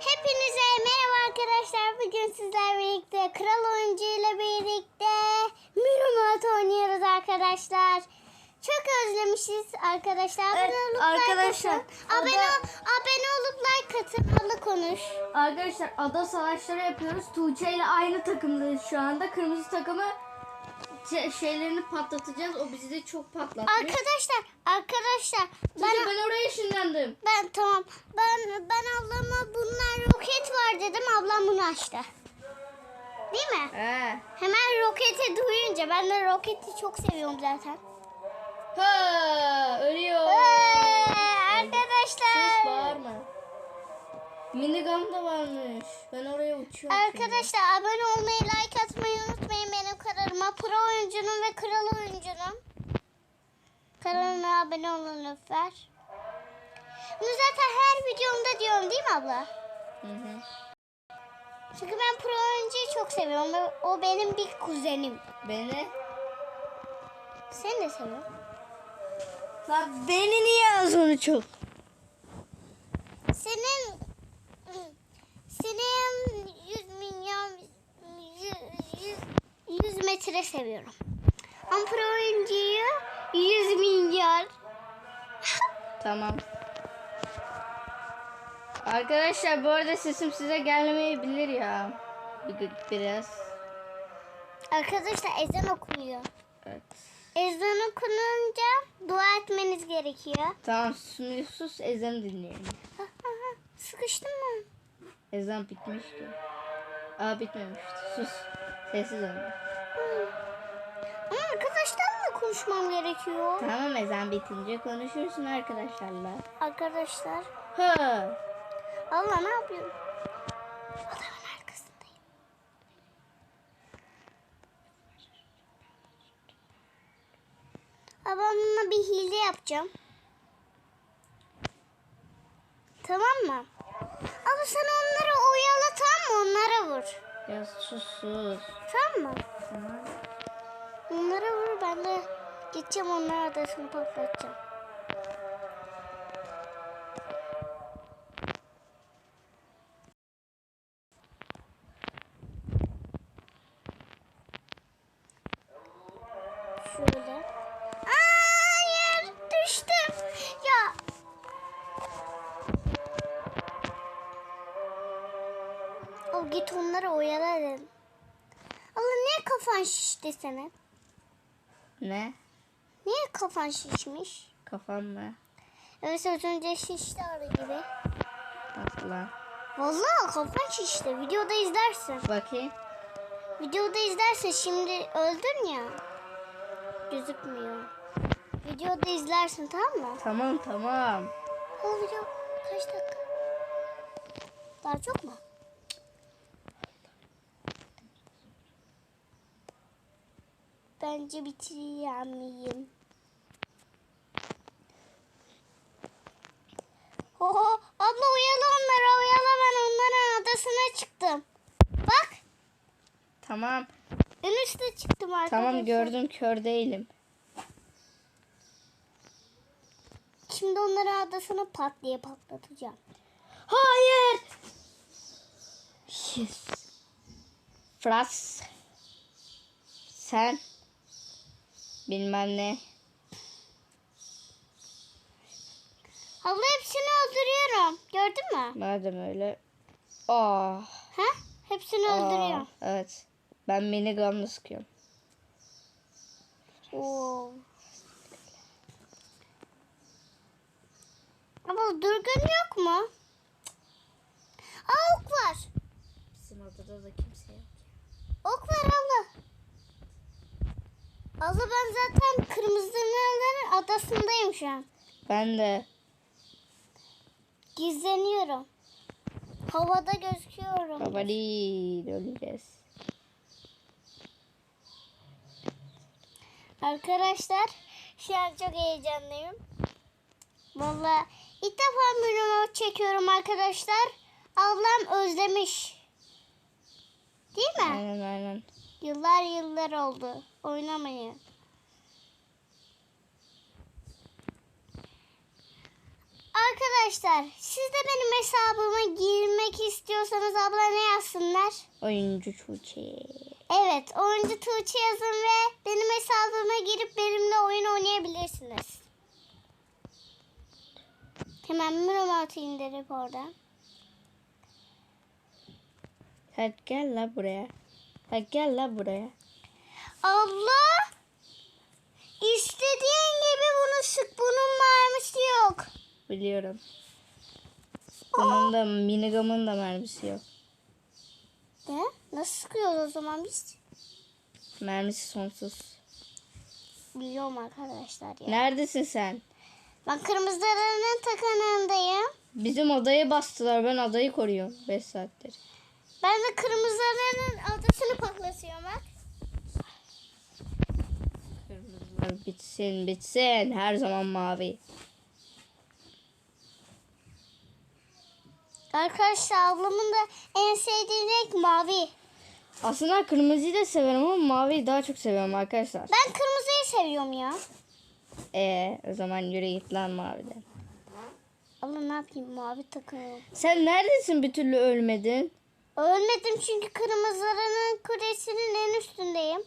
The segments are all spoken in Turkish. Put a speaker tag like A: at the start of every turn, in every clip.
A: Hepinize merhaba arkadaşlar. Bugün sizlerle birlikte Kral Oyuncu ile birlikte Mirumat oynuyoruz arkadaşlar. Çok özlemişiz arkadaşlar.
B: Evet,
A: olup
B: arkadaşlar,
A: like. Abone,
B: ada-
A: abone olup like atın. Allah konuş.
B: Arkadaşlar ada savaşları yapıyoruz. Tuğçe ile aynı takımdayız şu anda. Kırmızı takımı ce- şeylerini patlatacağız. O bizi de çok patlattı.
A: Arkadaşlar, arkadaşlar
B: Tuğçe
A: ben
B: ben oraya ışınlandım.
A: ben tamam. Ben ben ablama bunlar roket var dedim. Ablam bunu açtı. Değil mi?
B: He.
A: Hemen roketi duyunca ben de roketi çok seviyorum zaten.
B: Ha, ölüyor.
A: Ee,
B: Sus
A: arkadaşlar.
B: bağırma. Minigun da varmış. Ben oraya uçuyorum. şimdi.
A: Arkadaşlar abone olmayı, like atmayı unutmayın benim kanalıma. Pro oyuncunun ve kral oyuncunun. Kanalıma abone olun lütfen. Bunu zaten her videomda diyorum değil mi abla?
B: Hı hı.
A: Çünkü ben pro oyuncuyu çok seviyorum. O benim bir kuzenim.
B: Beni?
A: Seni de seviyorum.
B: Lan beni niye az onu çok?
A: Senin senin 100 milyon 100, 100 metre seviyorum. Ama pro oyuncuyu 100 milyar.
B: Tamam. Arkadaşlar bu arada sesim size gelmeyebilir ya. Bir, biraz.
A: Arkadaşlar ezan okunuyor.
B: Evet.
A: Ezan okununca dua etmeniz gerekiyor.
B: Tamam sus, sus ezanı dinleyelim.
A: Sıkıştın mı?
B: Ezan bitmişti. Aa bitmemişti. Sus. Sessiz ol.
A: Ama arkadaşlarla konuşmam gerekiyor.
B: Tamam ezan bitince konuşursun arkadaşlarla.
A: Arkadaşlar.
B: Ha.
A: Allah ne yapıyorum? Adamın arkasındayım. Babamla bir hile yapacağım. Tamam mı? Ama sen onları oyala tamam mı? Onlara vur.
B: Ya sus sus.
A: Tamam mı?
B: Tamam.
A: Onlara vur ben de gideceğim onların adasını patlatacağım. Senin?
B: Ne?
A: Niye kafan şişmiş?
B: Kafam mı?
A: Evet az önce şişti arı gibi.
B: Asla.
A: Vallahi kafan şişti. Videoda izlersin.
B: Bakayım.
A: Videoda izlersin. Şimdi öldün ya. Gözükmüyor. Videoda izlersin tamam mı?
B: Tamam tamam.
A: O video kaç dakika? Daha çok mu? Bence bitiremeyeyim. Oho, abla uyala onları, uyala ben onların adasına çıktım. Bak,
B: Tamam.
A: en üstte çıktım arkadaşlar.
B: Tamam gördüm kör değilim.
A: Şimdi onların adasını pat diye patlatacağım.
B: Hayır. Yes. Fras. Sen. Bilmem ne.
A: Abla hepsini öldürüyorum. Gördün mü?
B: Madem öyle. Aa.
A: Ha? Hepsini
B: aa,
A: öldürüyorum.
B: Evet. Ben minigunla sıkıyorum.
A: Oo. Abla durgun yok mu? Aa ok var.
B: Bizim odada da kimse yok.
A: Ok var abla. Abla ben zaten kırmızıların adasındayım şu an.
B: Ben de.
A: Gizleniyorum. Havada gözüküyorum.
B: Değil. Öleceğiz.
A: Arkadaşlar şu an çok heyecanlıyım. Vallahi ilk defa bölümü çekiyorum arkadaşlar. Ablam özlemiş. Değil mi?
B: Aynen aynen.
A: Yıllar yıllar oldu. Oynamayı. Arkadaşlar siz de benim hesabıma girmek istiyorsanız abla ne yazsınlar?
B: Oyuncu Tuğçe.
A: Evet, oyuncu Tuğçe yazın ve benim hesabıma girip benimle oyun oynayabilirsiniz. Hemen Miramat'ı indirip oradan.
B: Hadi gel la buraya. Hadi gel la buraya.
A: Abla! İstediğin gibi bunu sık. Bunun mermisi yok.
B: Biliyorum. Bunun da minigamın da mermisi yok.
A: Ne? Nasıl sıkıyoruz o zaman biz?
B: Mermisi sonsuz.
A: Biliyorum arkadaşlar ya.
B: Neredesin sen?
A: Ben kırmızılarının takınığındayım.
B: Bizim odayı bastılar. Ben adayı koruyorum 5 saattir.
A: Ben de kırmızılarının adasını patlatıyorum bak.
B: Kırmızılar bitsin bitsin. Her zaman mavi.
A: Arkadaşlar ablamın da en sevdiği renk mavi.
B: Aslında kırmızıyı da severim ama maviyi daha çok seviyorum arkadaşlar.
A: Ben kırmızıyı seviyorum ya.
B: Ee, o zaman yürü git lan maviden.
A: Abla ne yapayım mavi takıyorum.
B: Sen neredesin bir türlü ölmedin?
A: Ölmedim çünkü kırmızılarının kulesinin en üstündeyim.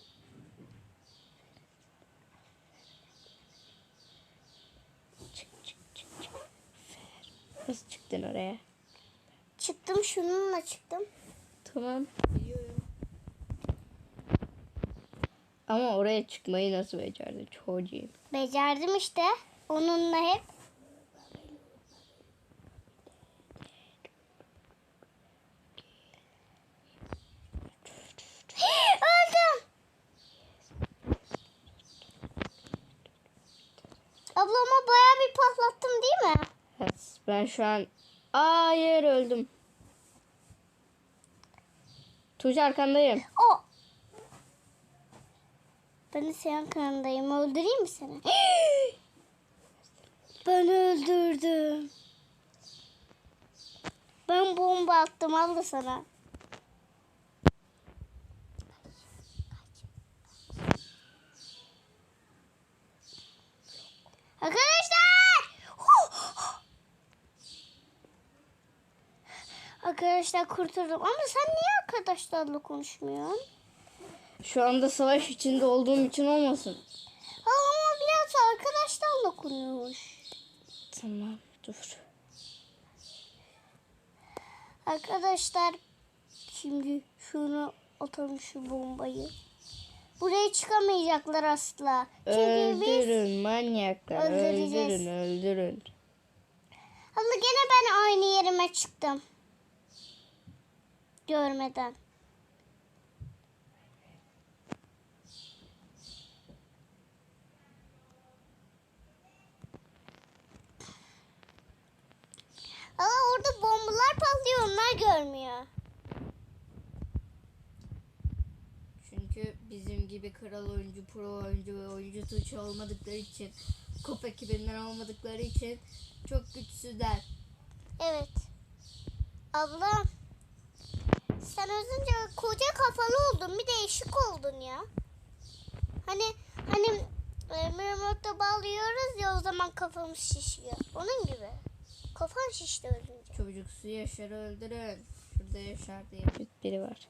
B: Çık çık çık çık. Nasıl çıktın oraya?
A: Çıktım şununla çıktım.
B: Tamam. Biliyorum. Ama oraya çıkmayı nasıl becerdin çocuğum?
A: Becerdim işte. Onunla hep. Öldüm. Ablama bayağı bir patlattım değil mi?
B: Evet, ben şu an... Hayır öldüm. Tuğçe arkandayım.
A: O. Ben de senin kanındayım. Öldüreyim mi seni? ben öldürdüm. Ben bomba attım abla sana. Arkadaşlar! Arkadaşlar kurtuldum. Ama sen niye arkadaşlarla konuşmuyorsun?
B: Şu anda savaş içinde olduğum için olmasın.
A: Ama biraz arkadaşlarla konuş.
B: Tamam dur.
A: Arkadaşlar şimdi şunu atalım şu bombayı. Buraya çıkamayacaklar asla. Çünkü biz...
B: Öldürün manyaklar. Öldürün öldürün.
A: Abla gene ben aynı yerime çıktım. Görmeden. Ama orada bombalar patlıyor onlar görmüyor.
B: Çünkü bizim gibi kral oyuncu, pro oyuncu ve oyuncu Tuğçe olmadıkları için, kop ekibinden olmadıkları için çok güçsüzler.
A: Evet. Abla. Sen az önce koca kafalı oldun. Bir değişik oldun ya. Hani hani e, Miramoto bağlıyoruz ya o zaman kafamız şişiyor. Onun gibi. Kafan şişti az önce.
B: Çocuksu Yaşar'ı öldürün. Şurada Yaşar diye bir biri var.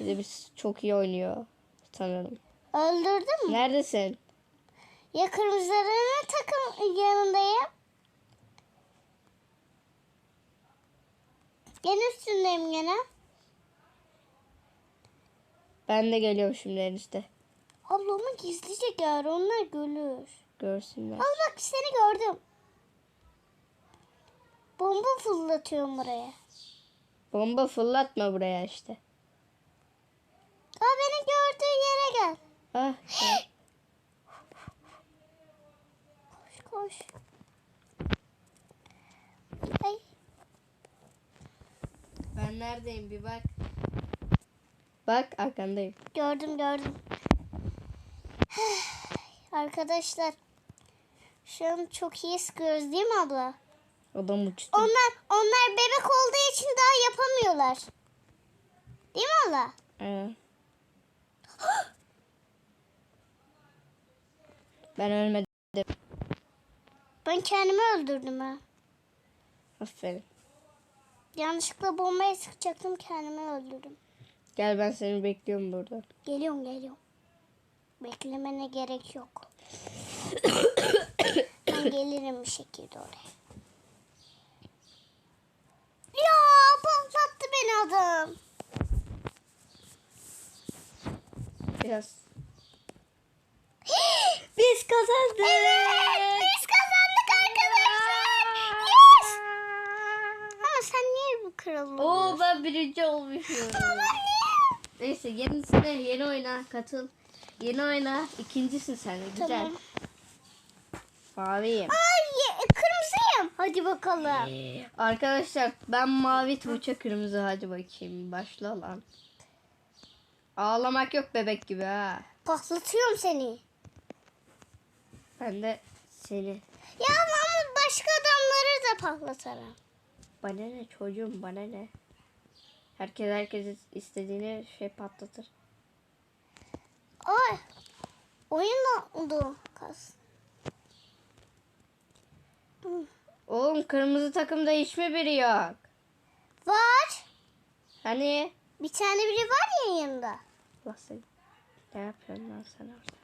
B: Bir de biz çok iyi oynuyor sanırım.
A: Öldürdün mü?
B: Neredesin?
A: Ya kırmızıların takım yanındayım. Gene üstündeyim gene.
B: Ben de geliyorum şimdi enişte.
A: Ablamı gizlice gör onlar görür.
B: Görsünler.
A: Al bak seni gördüm. Bomba fırlatıyorum buraya.
B: Bomba fırlatma buraya işte.
A: Aa beni gördüğü yere gel.
B: Ah, ah.
A: Koş koş. Ay.
B: Ben neredeyim bir bak. Bak arkandayım.
A: Gördüm gördüm. Arkadaşlar. Şu an çok iyi sıkıyoruz değil mi abla?
B: Adam uçtu.
A: Onlar onlar bebek olduğu için daha yapamıyorlar. Değil mi abla?
B: Ee. ben ölmedim.
A: Ben kendimi öldürdüm ha.
B: Aferin.
A: Yanlışlıkla bombayı sıkacaktım kendimi öldürdüm.
B: Gel ben seni bekliyorum burada.
A: Geliyorum geliyorum. Beklemene gerek yok. ben gelirim bir şekilde oraya. Ya patlattı beni adam.
B: Biraz. Biz kazandık.
A: Evet kral
B: Oo ben birinci olmuşum. Neyse yenisine yeni oyna katıl. Yeni oyna ikincisin sen de güzel.
A: Tamam.
B: Maviyim.
A: Ay kırmızıyım. Hadi bakalım.
B: Arkadaşlar ben mavi Tuğçe kırmızı hadi bakayım başla lan. Ağlamak yok bebek gibi ha.
A: Patlatıyorum seni.
B: Ben de seni.
A: Ya ama başka adamları da patlatırım.
B: Bana ne çocuğum bana ne. Herkes herkes istediğini şey patlatır.
A: Ay. Oyun oldu. Kas.
B: Oğlum kırmızı takımda hiç mi biri yok?
A: Var.
B: Hani?
A: Bir tane biri var ya yanında.
B: Seni. Ne yapıyorsun lan sen orada?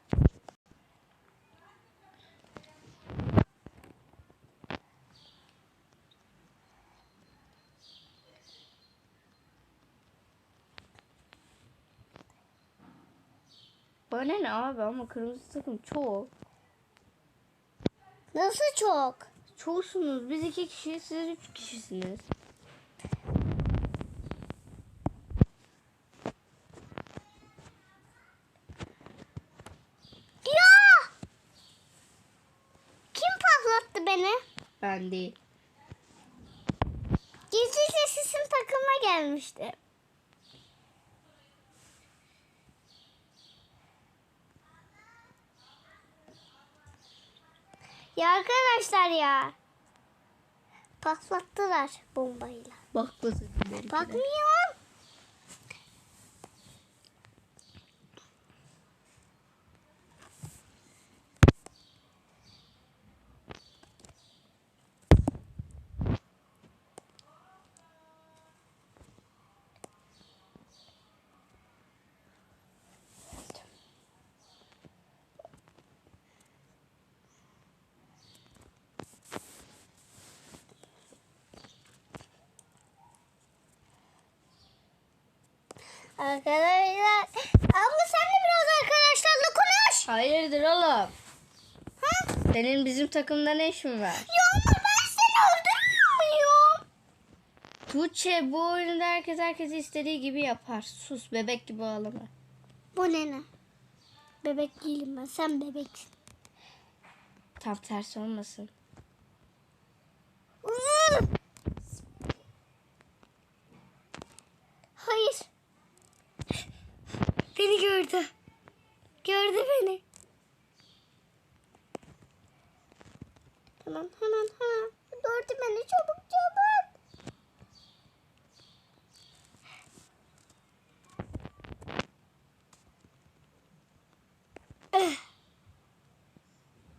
B: Bana ne abi ama kırmızı takım çok.
A: Nasıl çok?
B: Çoğusunuz. Biz iki kişi, siz üç kişisiniz.
A: Ya! Kim patlattı beni?
B: Ben değil.
A: Gizlice sizin takıma gelmişti. Ya arkadaşlar ya. Patlattılar bombayla.
B: Baklasın. belki
A: Arkadaşlar. Abla sen de biraz arkadaşlarla konuş.
B: Hayırdır oğlum?
A: Ha?
B: Senin bizim takımda ne işin var?
A: Ya ama ben seni öldürmüyor muyum?
B: Tuğçe bu oyunda herkes herkes istediği gibi yapar. Sus bebek gibi ağlama.
A: Bu ne ne? Bebek değilim ben. Sen bebeksin.
B: Tam tersi olmasın.
A: Hayır. Beni gördü. Gördü beni. Tamam hemen hemen. Gördü beni çabuk çabuk.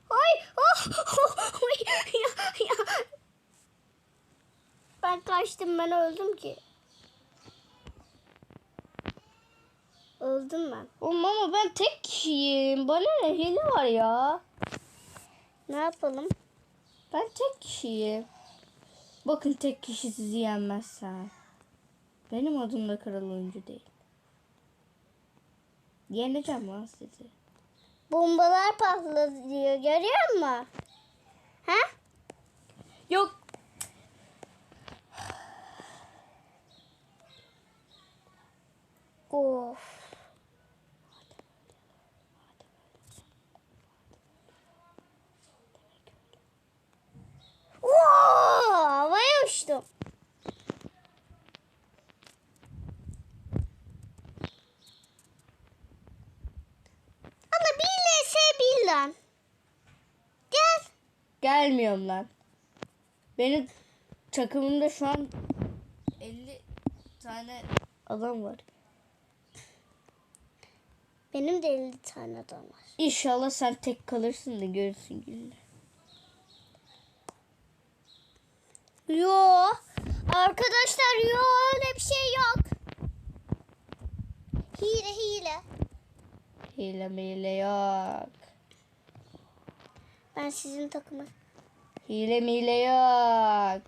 A: Ay, oh, ya, ya. Ben kaçtım ben öldüm ki. Öldüm ben.
B: Oğlum ama ben tek kişiyim. Bana ne hile var ya.
A: Ne yapalım?
B: Ben tek kişiyim. Bakın tek kişi sizi yenmezse. Benim adım da kral oyuncu değil. Yeneceğim lan sizi.
A: Bombalar patlıyor görüyor musun? Ha?
B: Yok.
A: Of. Oo, havaya uçtum. Abla bir LS bir lan. Gel.
B: Gelmiyorum lan. Benim takımımda şu an 50 tane adam var.
A: Benim de 50 tane adam var.
B: İnşallah sen tek kalırsın da görürsün gününü.
A: Yo. Arkadaşlar yok öyle bir şey yok. Hile hile.
B: Hile mile yok.
A: Ben sizin takımı.
B: Hile mile yok.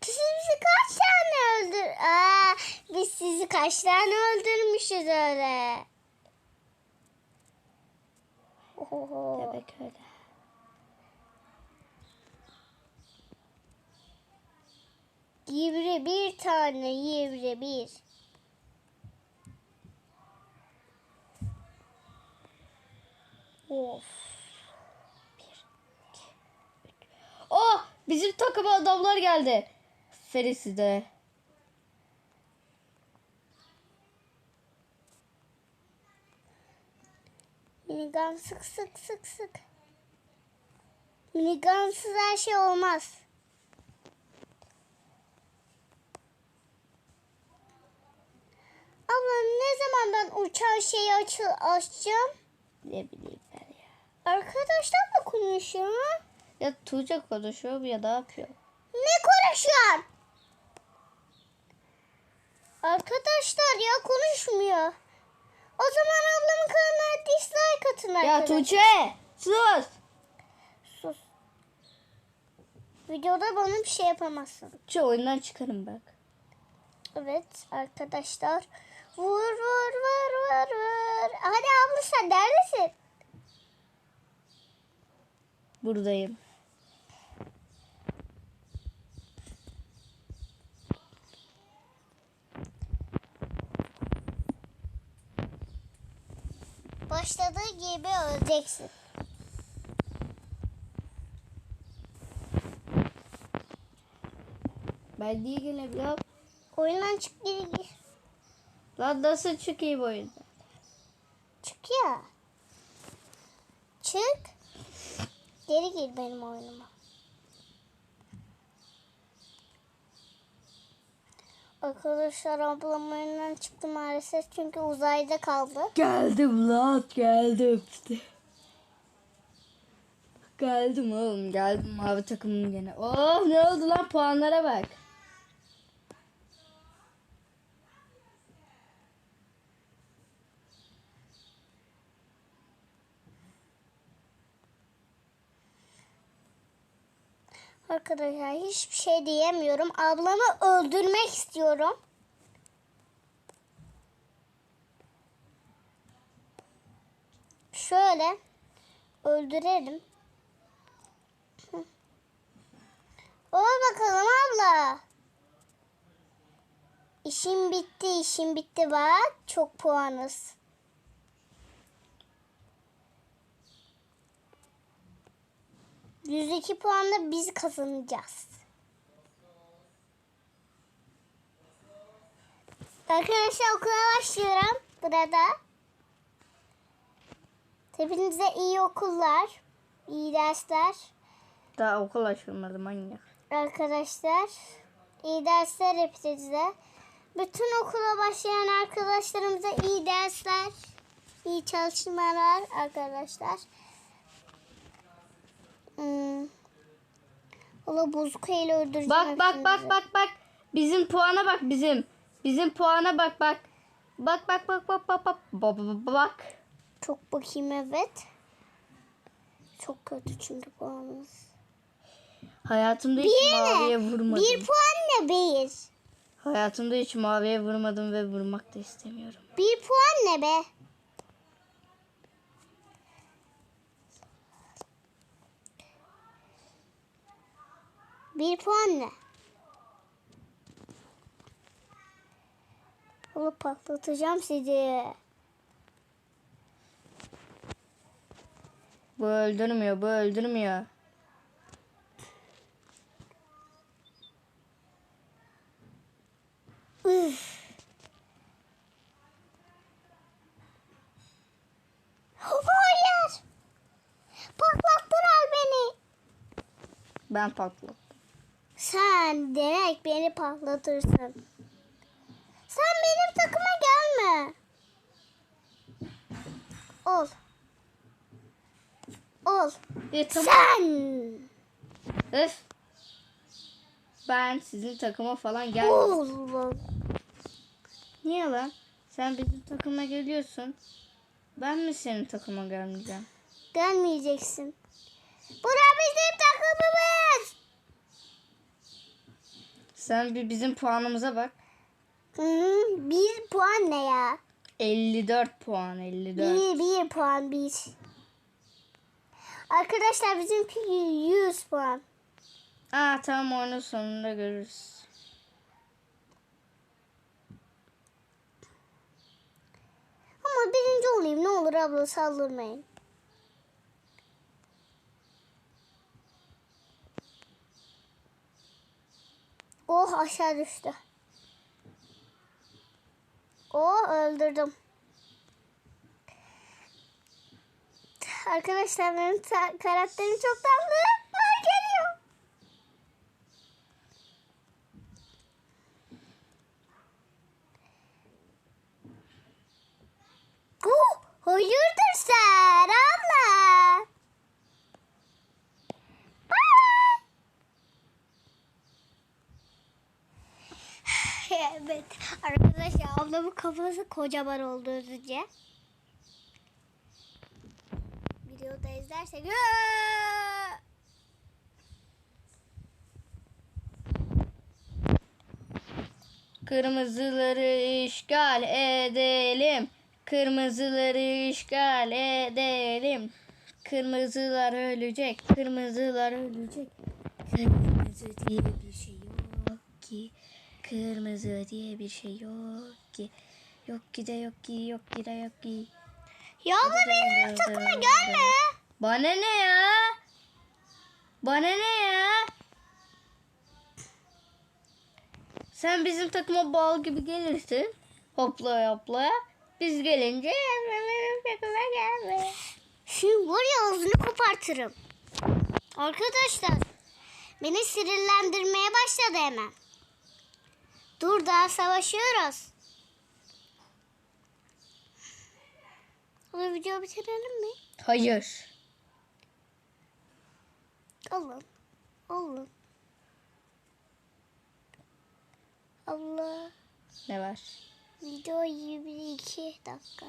A: Siz bizi kaç tane öldür... Aa, biz sizi kaç tane öldürmüşüz öyle. Oho.
B: Demek öyle.
A: Yivre bir tane yivre bir. Of.
B: Oh bizim takıma adamlar geldi. Ferisi de.
A: Minigun sık sık sık sık. Minigunsız her şey olmaz. Abla ne zaman ben uçan şeyi açı açacağım?
B: Ne bileyim ben ya.
A: Arkadaşlarla konuşuyorum.
B: Ya Tuğçe konuşuyor ya ne yapıyor?
A: Ne konuşuyorsun? Arkadaşlar ya konuşmuyor. O zaman ablamın kanalına dislike atın
B: Ya
A: arkadaşlar.
B: Tuğçe sus.
A: Sus. Videoda bana bir şey yapamazsın.
B: Tuğçe oyundan çıkarım bak.
A: Evet arkadaşlar. Vur vur vur vur vur. Hadi abla sen neredesin?
B: Buradayım.
A: Başladığı gibi öleceksin.
B: Ben niye gelebiliyorum?
A: Oyundan çık geri gir.
B: Lan nasıl çıkayım oyundan?
A: Çık ya. Çık. Geri gir benim oyunuma. Arkadaşlar ablam oyundan çıktı maalesef çünkü uzayda kaldı.
B: Geldim lan geldim. Geldim oğlum geldim mavi takımım gene. Oh ne oldu lan puanlara bak.
A: Arkadaşlar hiçbir şey diyemiyorum. Ablamı öldürmek istiyorum. Şöyle öldürelim. Ol bakalım abla. İşim bitti, işim bitti bak. Çok puanız. Yüz iki puanla biz kazanacağız. Arkadaşlar okula başlıyorum burada. Hepinize iyi okullar, iyi dersler.
B: Daha okul açılmadı manyak.
A: Arkadaşlar, iyi dersler hepinize. Bütün okula başlayan arkadaşlarımıza iyi dersler, iyi çalışmalar arkadaşlar. Hmm. Ola bozukayla öldüreceğim.
B: Bak bak bak bak bak. Bizim puana bak bizim. Bizim puana bak bak. Bak bak bak bak bak bak. Bak bak bak.
A: Çok bakayım evet. Çok kötü çünkü puanımız.
B: Hayatımda hiç
A: Bir
B: maviye
A: ne?
B: vurmadım.
A: Bir puan ne bir?
B: Hayatımda hiç maviye vurmadım ve vurmak da istemiyorum.
A: Bir puan ne be? Bir puan ne? Onu patlatacağım sizi.
B: Bu öldürmüyor, bu öldürmüyor.
A: Üf. Hayır. Patlattılar beni.
B: Ben patlattım.
A: Sen demek beni patlatırsın. Sen benim takıma gelme. Ol. Ol.
B: E tamam.
A: Sen.
B: Öf. ben sizin takıma falan gelmem.
A: Oğlum.
B: Niye lan? Sen bizim takıma geliyorsun. Ben mi senin takıma gelmeyeceğim?
A: Gelmeyeceksin. Bura bizim takımımız.
B: Sen bir bizim puanımıza bak.
A: Hı, bir puan ne ya?
B: 54 puan 54.
A: Bir, bir puan bir. Arkadaşlar bizimki 100 puan.
B: Aa tamam oyunun sonunda görürüz.
A: Ama birinci olayım ne olur abla saldırmayın. Oh aşağı düştü. Oh öldürdüm. Arkadaşlar benim karakterim çok tatlı. Ay geliyor. Oh, hayırdır sen abla? Bye. Evet arkadaşlar ablamın kafası kocaman oldu hızlıca. Videoda izlersek!
B: Kırmızıları işgal edelim. Kırmızıları işgal edelim. Kırmızılar ölecek. Kırmızılar ölecek. Kırmızı diye bir şey yok ki. Kırmızı diye bir şey yok ki. Yok ki de yok ki yok ki de yok ki.
A: Ya abla benim takıma gelme.
B: Bana ne ya? Bana ne ya? Sen bizim takıma bal gibi gelirsin. Hopla hopla. Biz gelince benim takıma gelme.
A: Şimdi var ya ağzını kopartırım. Arkadaşlar beni sinirlendirmeye başladı hemen. Dur daha savaşıyoruz. Hadi video bitirelim mi?
B: Hayır.
A: Alın. Alın. Allah.
B: Ne var?
A: Video 22 dakika.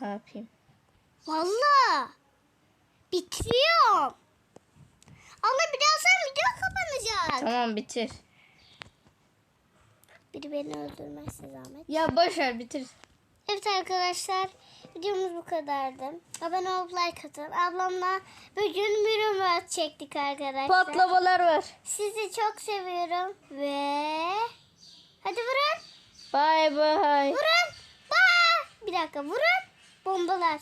B: Ne yapayım?
A: Valla. Bitiriyorum. Allah birazdan video kapanacak.
B: Tamam bitir.
A: Biri beni öldürmezse zahmet.
B: Ya boş ver bitir.
A: Evet arkadaşlar videomuz bu kadardı. Abone olup like atın. Ablamla bugün mürümü çektik arkadaşlar.
B: Patlamalar var.
A: Sizi çok seviyorum ve hadi vurun.
B: Bye bye.
A: Vurun. Bye. Bir dakika vurun. Bombalar.